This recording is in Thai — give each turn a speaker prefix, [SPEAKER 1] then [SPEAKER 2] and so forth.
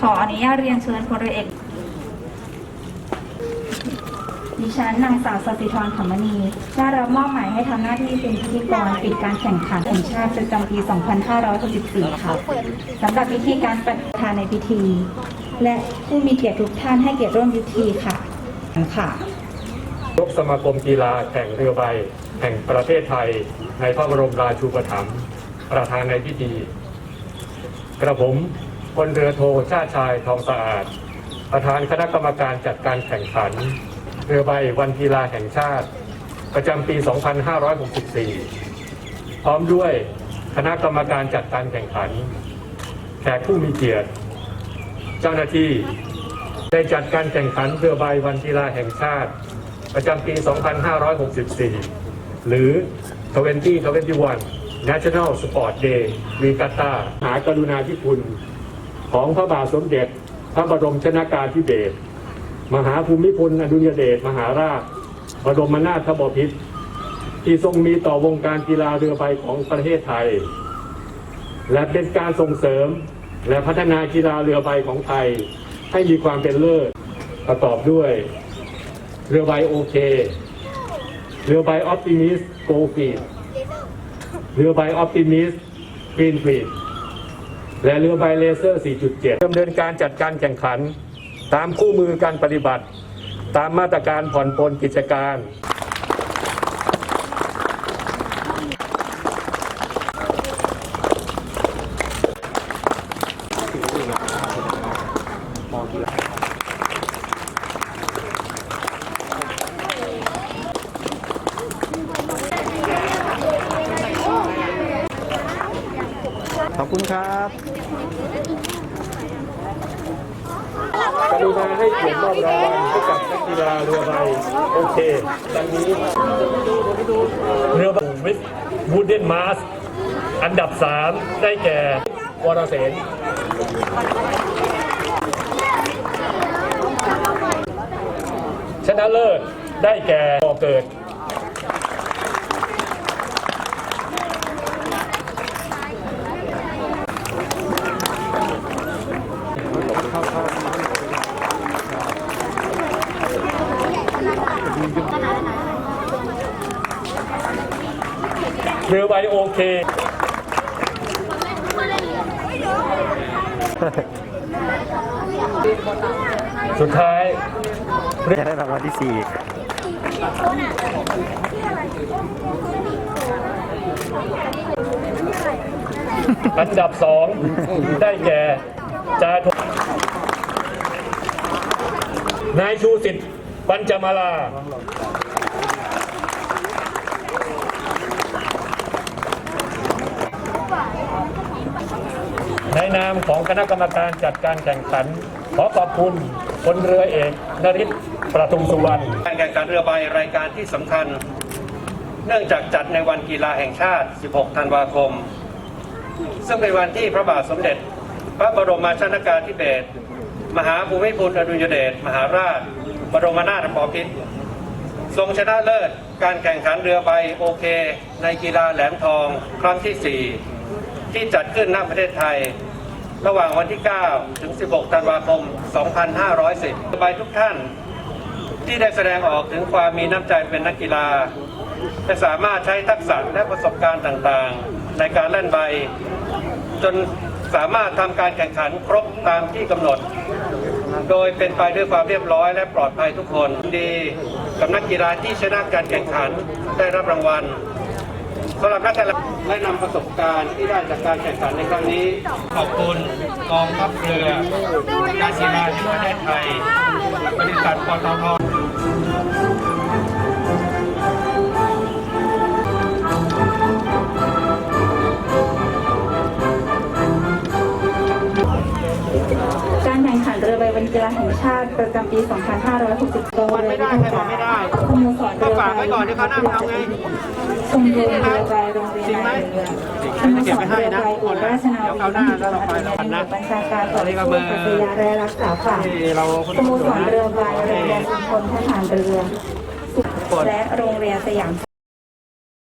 [SPEAKER 1] ขออนุญาตเรียนเชิญพลเอกดิฉันนางสาวสศิธรขมณีได้รับมอบหมายให้ทำหน้าที่เป็นพิธีกรปิดการแข่งขันแห่งชาติประจำปี 2564 ค่ะสำหรับพิธีการประธานในพิธี และผู้มีเกียรติทุกท่านให้เกียรติร่วมพิธีค่ะค่ะ
[SPEAKER 2] ยกสมาคมกีฬาแข่งเรือใบ แห่งประเทศไทย ในพระบรมราชูปถัมภ์ประธานในพิธี กระผม พลเรือโทชาติชายทองสะอาด ประธานคณะกรรมการจัดการแข่งขัน เรือใบวันกีฬาแห่งชาติ ประจำปี 2564 พร้อมด้วยคณะกรรมการจัดการแข่งขัน แขกผู้มีเกียรติ เจ้าหน้าที่ได้จัดการแข่งขันเรือใบวันกีฬาแห่งชาติ ประจำปี 2564 หรือ 2021 National Sport Day Regatta หากรุณาธิคุณ ของพระบาทสมเด็จ พระบรมชนากาธิเบศรมหาภูมิพลอดุลยเดชมหาราชบรมนาถบพิตรที่ทรงมีต่อวงการกีฬาเรือใบของประเทศไทย และเป็นการส่งเสริมและพัฒนากีฬาเรือใบของไทย ให้มีความเป็นเลิศประกอบด้วย เรือใบโอเค เรือใบออปติมิสโกฟีดเรือใบออปติมิสกรีนฟีด และเรือใบเลเซอร์ 4.7ดำเนินการจัดการแข่งขัน ตามคู่มือการปฏิบัติ ตามมาตรการผ่อนปลนกิจการ
[SPEAKER 3] ขอบคุณครับ
[SPEAKER 2] กรุณาให้เกียรติมอบรางวัลให้กับนักกีฬาเรือใบโอเคดังนี้เรือใบวิสวูดเดนมาสอันดับ 3 ได้แก่ วรเสนชนะเลิศได้แก่ก่อเกิด เรือใบโอเคสุดท้าย
[SPEAKER 3] จะได้รางวัลที่สี่
[SPEAKER 2] อันดับสองได้แก่จาทุนายชูสิทธิ์ปัญจมาลา นนามของคณะกรรมการจัดการแข่งขัน ขอขอบคุณพลเรือเอกนริศประทุมสุวรรณ
[SPEAKER 4] การแข่งขันเรือใบรายการที่สำคัญ เนื่องจากจัดในวันกีฬาแห่งชาติ 16 ธันวาคม ซึ่งเป็นวันที่พระบาทสมเด็จ พระบรมชนากาธิเบศรมหาภูมิพลอดุลยเดชมหาราช บรมนาถบพิตรทรงชนะเลิศการแข่งขันเรือใบโอเค ในกีฬาแหลมทอง ครั้งที่ 4 ที่จัดขึ้นณประเทศไทย ระหว่างวันที่ 9 ถึง 16 ธันวาคม 2510เรือใบทุกท่านที่ได้แสดงออกถึงความมีน้ำใจเป็นนักกีฬาและสามารถใช้ทักษะและประสบการณ์ต่างๆ ในการเล่นใบ จนสามารถทำการแข่งขันครบตามที่กำหนด โดยเป็นไปด้วยความเรียบร้อยและปลอดภัยทุกคนดีกับนักกีฬาที่ชนะการแข่งขันได้รับรางวัล สำหรับนักกีฬาและนำประสบการณ์ที่ได้จากการแข่งขันในครั้งนี้ ขอบคุณกองทัพเรือการกีฬาแห่งประเทศไทย บริษัทปตท
[SPEAKER 1] การแข่งขันเรือใบวันกีฬาแห่งชาติประจำปี 2560
[SPEAKER 4] วันไม่ได้ใครบอกไม่ได้
[SPEAKER 1] ส โมสรเรือ
[SPEAKER 4] ก็
[SPEAKER 1] ใบ
[SPEAKER 4] ฝากไว้ก่อนเดี๋ยวเขาวหน้ามาเอาไง
[SPEAKER 1] ชมรมเรือใบโรงเรียนนายเรือสโมสรเรือใบอุบลราชนาวี
[SPEAKER 4] เดี๋ยวคราวหน้าแล้วเราไปแล้วกันนะ
[SPEAKER 1] บัญชาการต่อสู้ปัสยาและรักษาฝั่ง
[SPEAKER 4] ที่เราคน
[SPEAKER 1] สโมสรเรือใบโรงเรียนชุมชนทหารเรือและโรงเรียนสยาม